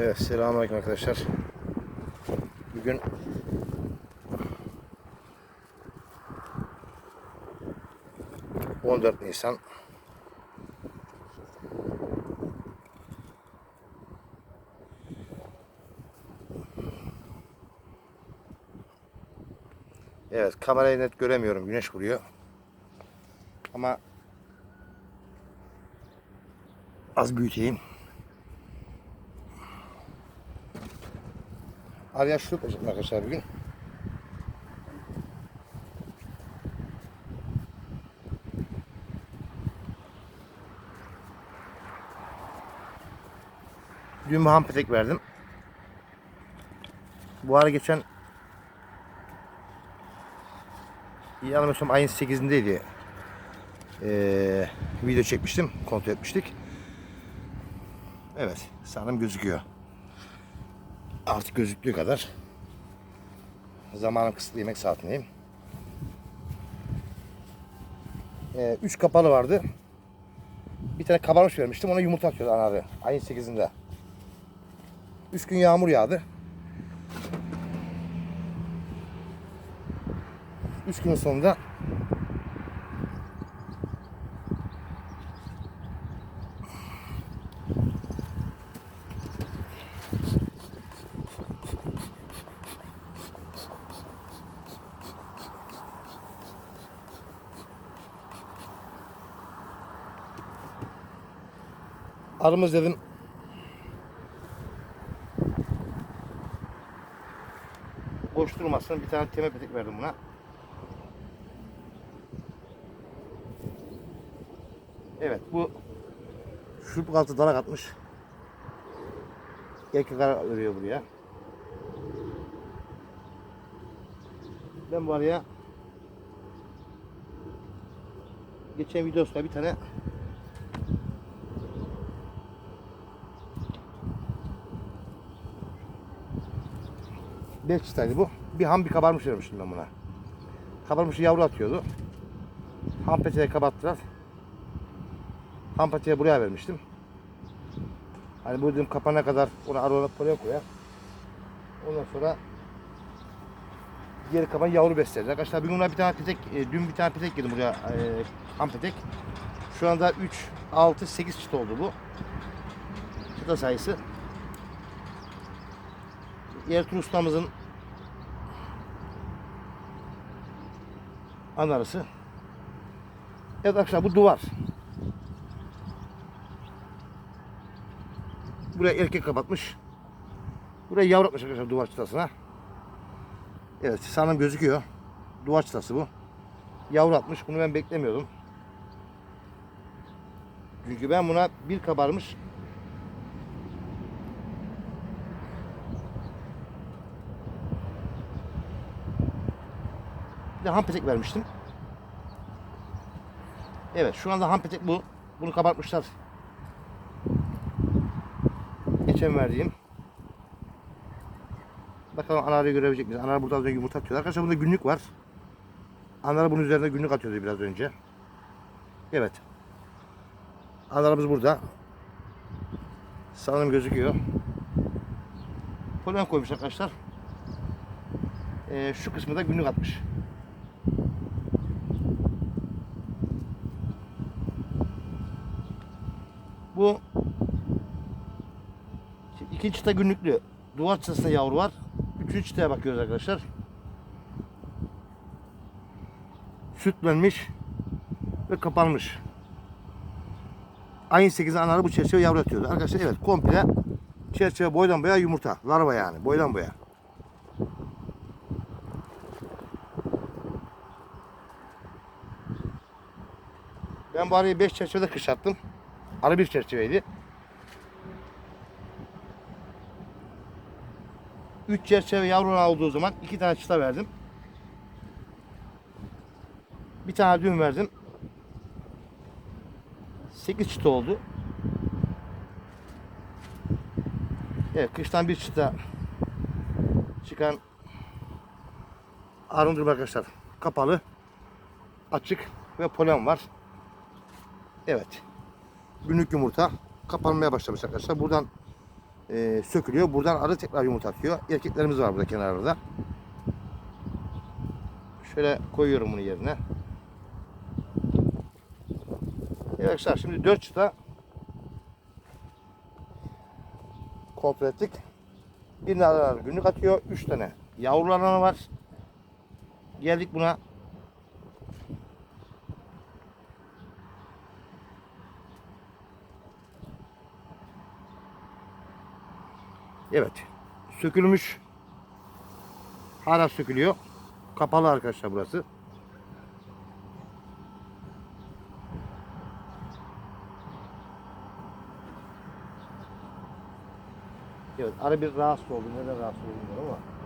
Evet selamünaleyküm arkadaşlar. Bugün ...14 Nisan... Evet kamerayı net göremiyorum güneş vuruyor. Ama... Az büyüteyim. Araya şu yapacağım arkadaşlar bugün. Dün bir hampetek verdim. Bu ara geçen yanılmıyorsam ayın 8'indeydi. Ee, video çekmiştim. Kontrol etmiştik. Evet. Sanırım gözüküyor artık gözüktüğü kadar zamanım kısıtlı yemek saatindeyim. Ee, üç kapalı vardı. Bir tane kabarmış vermiştim. Ona yumurta atıyordu anarı. Ayın 8'inde. Üç gün yağmur yağdı. Üç günün sonunda arımız dedim boş durmasın. Bir tane temel petek verdim buna. Evet bu şu altı dalak atmış. Erkek ara örüyor buraya. Ben bu araya geçen videosunda bir tane Beş çıtaydı bu. Bir ham bir kabarmış vermiştim ben buna. Kabarmış yavru atıyordu. Ham peteğe kapattılar. Ham peteğe buraya vermiştim. Hani bu dedim kapana kadar onu arada buraya koyar. Ondan sonra geri kapan yavru besleriz. Arkadaşlar bugün bir tane petek, e, dün bir tane petek girdim buraya e, ham petek. Şu anda 3, 6, 8 çıt oldu bu. Çıta sayısı. Ertuğrul ustamızın anarısı. Evet arkadaşlar bu duvar. Buraya erkek kapatmış. Buraya yavru atmış arkadaşlar duvar çıtasına. Evet sanırım gözüküyor. Duvar çıtası bu. Yavru atmış. Bunu ben beklemiyordum. Çünkü ben buna bir kabarmış Bir de hampetek vermiştim. Evet şu anda hampetek bu. Bunu kabartmışlar. Geçen verdiğim. Bakalım anarı görebilecek miyiz? Anar burada az önce yumurta atıyor. Arkadaşlar bunda günlük var. Anar bunun üzerinde günlük atıyordu biraz önce. Evet. Analarımız burada. Sanırım gözüküyor. Polen koymuş arkadaşlar. Ee, şu kısmı da günlük atmış. Bu şimdi ikinci çıta günlüklü. Duvar çıtasında yavru var. Üçüncü çıtaya bakıyoruz arkadaşlar. Sütlenmiş ve kapanmış. Ayın 8'i anarı bu çerçeve yavru atıyordu. Arkadaşlar evet komple çerçeve boydan boya yumurta. Larva yani boydan boya. Ben bu arayı 5 çerçevede kış Arı bir çerçeveydi. 3 çerçeve yavru olduğu zaman iki tane çıta verdim. Bir tane düğün verdim. 8 çıta oldu. Evet kıştan bir çıta çıkan arındır arkadaşlar. Kapalı, açık ve polen var. Evet. Günlük yumurta kapanmaya başlamış arkadaşlar. Buradan e, sökülüyor. Buradan arı tekrar yumurta atıyor. Erkeklerimiz var burada kenarda. Şöyle koyuyorum bunu yerine. Evet arkadaşlar şimdi 4 çıta kontrol ettik. Bir günlük atıyor. 3 tane yavrularına var. Geldik buna Evet. Sökülmüş. Hala sökülüyor. Kapalı arkadaşlar burası. Evet, ara bir rahatsız oldu. Neden rahatsız oldu bilmiyorum ama.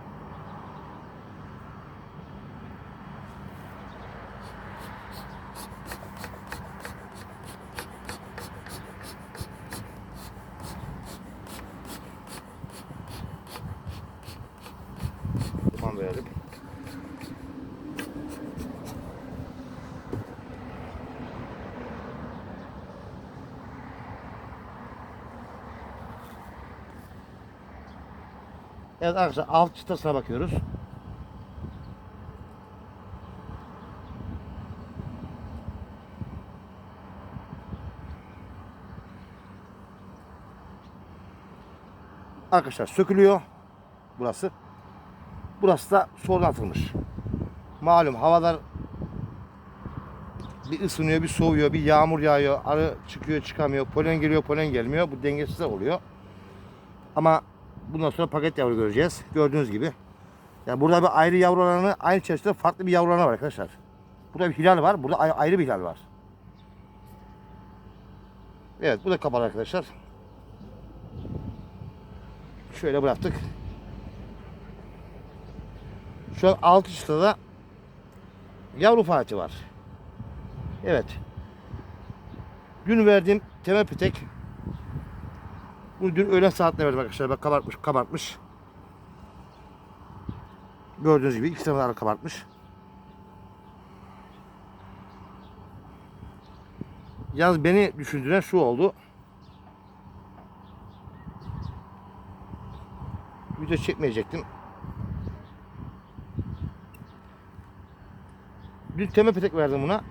Evet arkadaşlar alt çıtasına bakıyoruz. Arkadaşlar sökülüyor burası. Burası da sonradan atılmış. Malum havalar bir ısınıyor, bir soğuyor, bir yağmur yağıyor, arı çıkıyor, çıkamıyor, polen geliyor, polen gelmiyor. Bu dengesizler oluyor. Ama bundan sonra paket yavru göreceğiz. Gördüğünüz gibi. Yani burada bir ayrı yavrularını aynı çeşitte farklı bir yavrularına var arkadaşlar. Burada bir hilal var, burada ay- ayrı bir hilal var. Evet, bu da kapalı arkadaşlar. Şöyle bıraktık. Şu an 6 çıtada yavru Fatih var. Evet. Dün verdiğim temel pitek. Bunu dün öğlen saatinde verdim arkadaşlar. Bak kabartmış, kabartmış. Gördüğünüz gibi iki tane kabartmış. Yalnız beni düşündüren şu oldu. Video çekmeyecektim. Dün temel petek verdim buna.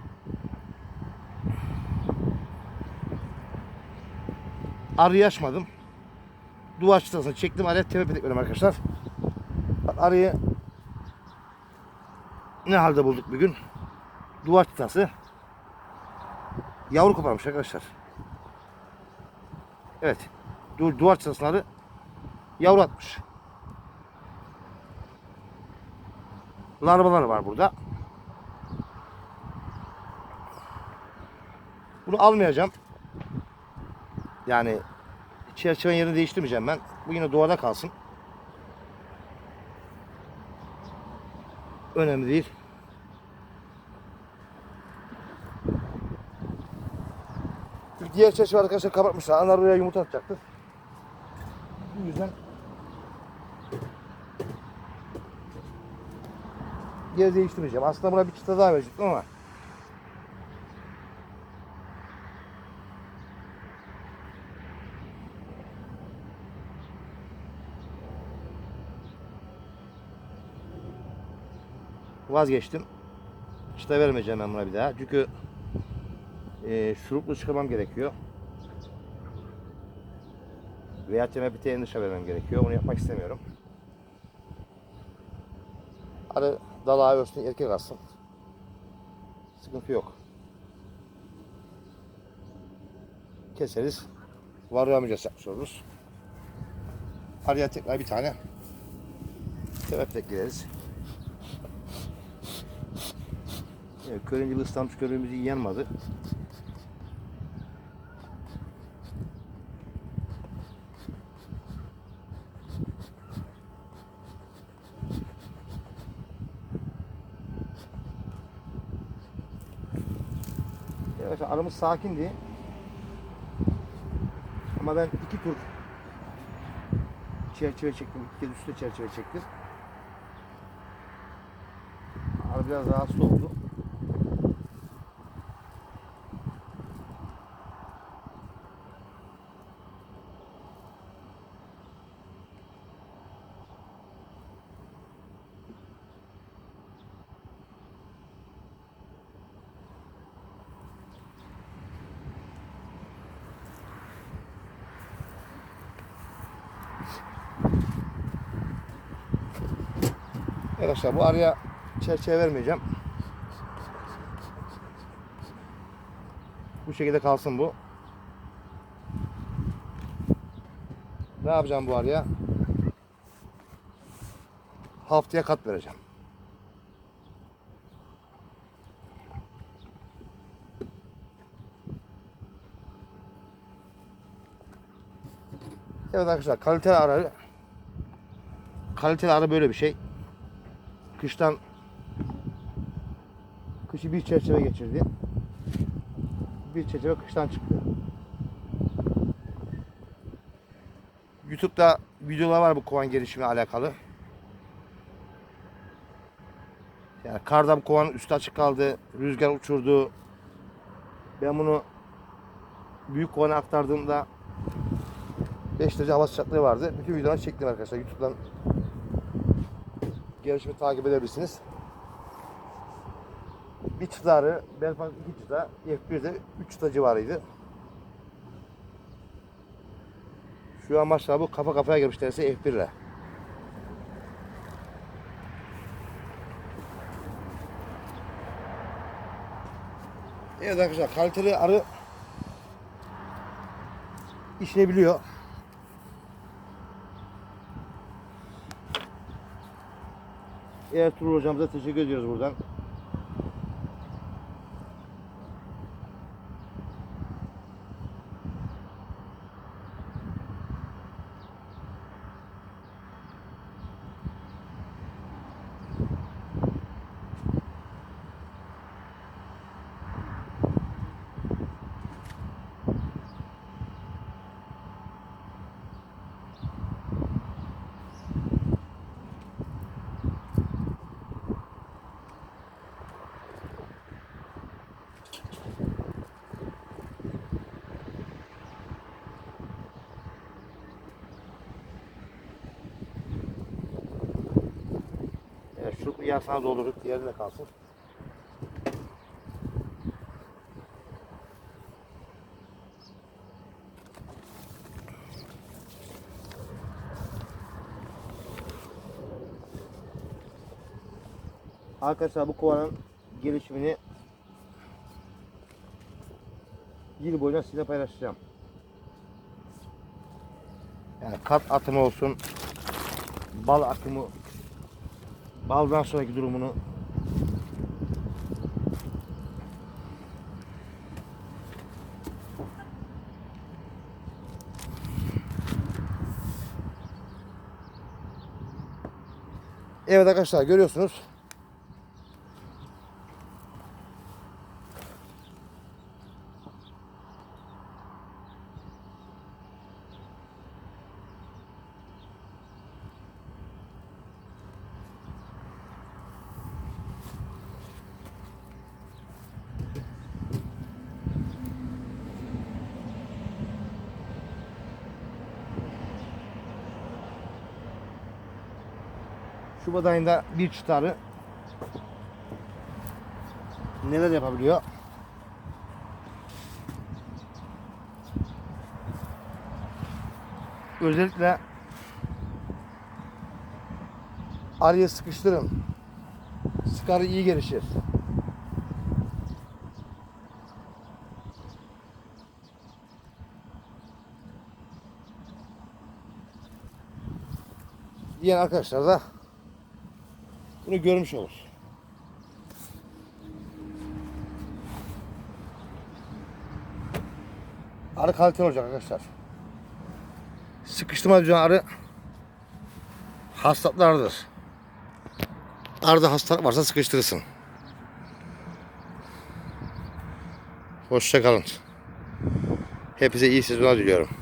Arıyı açmadım. Duvar çıtasını çektim araya temel petek arkadaşlar. Arıyı ne halde bulduk bir gün. Duvar çıtası. Yavru koparmış arkadaşlar. Evet. Du duvar çıtasının arı yavru atmış. Larvalar var burada. Bunu almayacağım. Yani çerçevenin yerini değiştirmeyeceğim ben. Bu yine duvarda kalsın. Önemli değil. Çünkü diğer çerçeve arkadaşlar kapatmışlar. Onlar oraya yumurta atacaktır. Bu yüzden yer değiştirmeyeceğim. Aslında buna bir çıta daha verecektim ama vazgeçtim. Çıta vermeyeceğim ben buna bir daha. Çünkü e, şuruplu çıkarmam gerekiyor. Veya temel biteğini dışa vermem gerekiyor. Bunu yapmak istemiyorum. Arı dalağı ölsün erkek alsın. Sıkıntı yok. Keseriz. Mücadele yapmış oluruz. Araya tekrar bir tane sebep ekleriz. Evet, körünce bir ıslanmış körüğümüz iyi yanmadı. Evet, aramız sakindi. Ama ben iki tur çerçeve çektim. İki üstte çerçeve çektim. Arı biraz rahatsız oldu. Arkadaşlar bu araya çerçeve vermeyeceğim. Bu şekilde kalsın bu. Ne yapacağım bu araya? Haftaya kat vereceğim. Evet arkadaşlar kaliteli arı kaliteli arı böyle bir şey. Kıştan kışı bir çerçeve geçirdi. Bir çerçeve kıştan çıktı. YouTube'da videolar var bu kovan gelişimine alakalı. Yani karda bu kovanın üstü açık kaldı. Rüzgar uçurdu. Ben bunu büyük kovana aktardığımda 5 derece hava sıcaklığı vardı. Bütün videoları çektim arkadaşlar. YouTube'dan gelişimi takip edebilirsiniz. Bir çıtarı, Belfast iki çıta, F1'de 3 çıta civarıydı. Şu an maşallah bu kafa kafaya girmiş neredeyse F1 ile. Evet arkadaşlar kaliteli arı işini biliyor. Ertuğrul hocamıza teşekkür ediyoruz buradan. Şu yarısına doldurup diğerine kalsın. Arkadaşlar bu kovanın gelişimini yıl boyunca sizinle paylaşacağım. Yani kat atımı olsun, bal akımı, baldan sonraki durumunu Evet arkadaşlar görüyorsunuz. Şubat ayında bir çıtarı neler yapabiliyor? Özellikle arıya sıkıştırın. Sıkarı iyi gelişir. Diyen arkadaşlar da bunu görmüş olur. Arı kaliteli olacak arkadaşlar. Sıkıştırma düzen arı hastalıklardır. Arıda hastalık varsa sıkıştırırsın. Hoşçakalın. Hepinize iyi sezonlar diliyorum.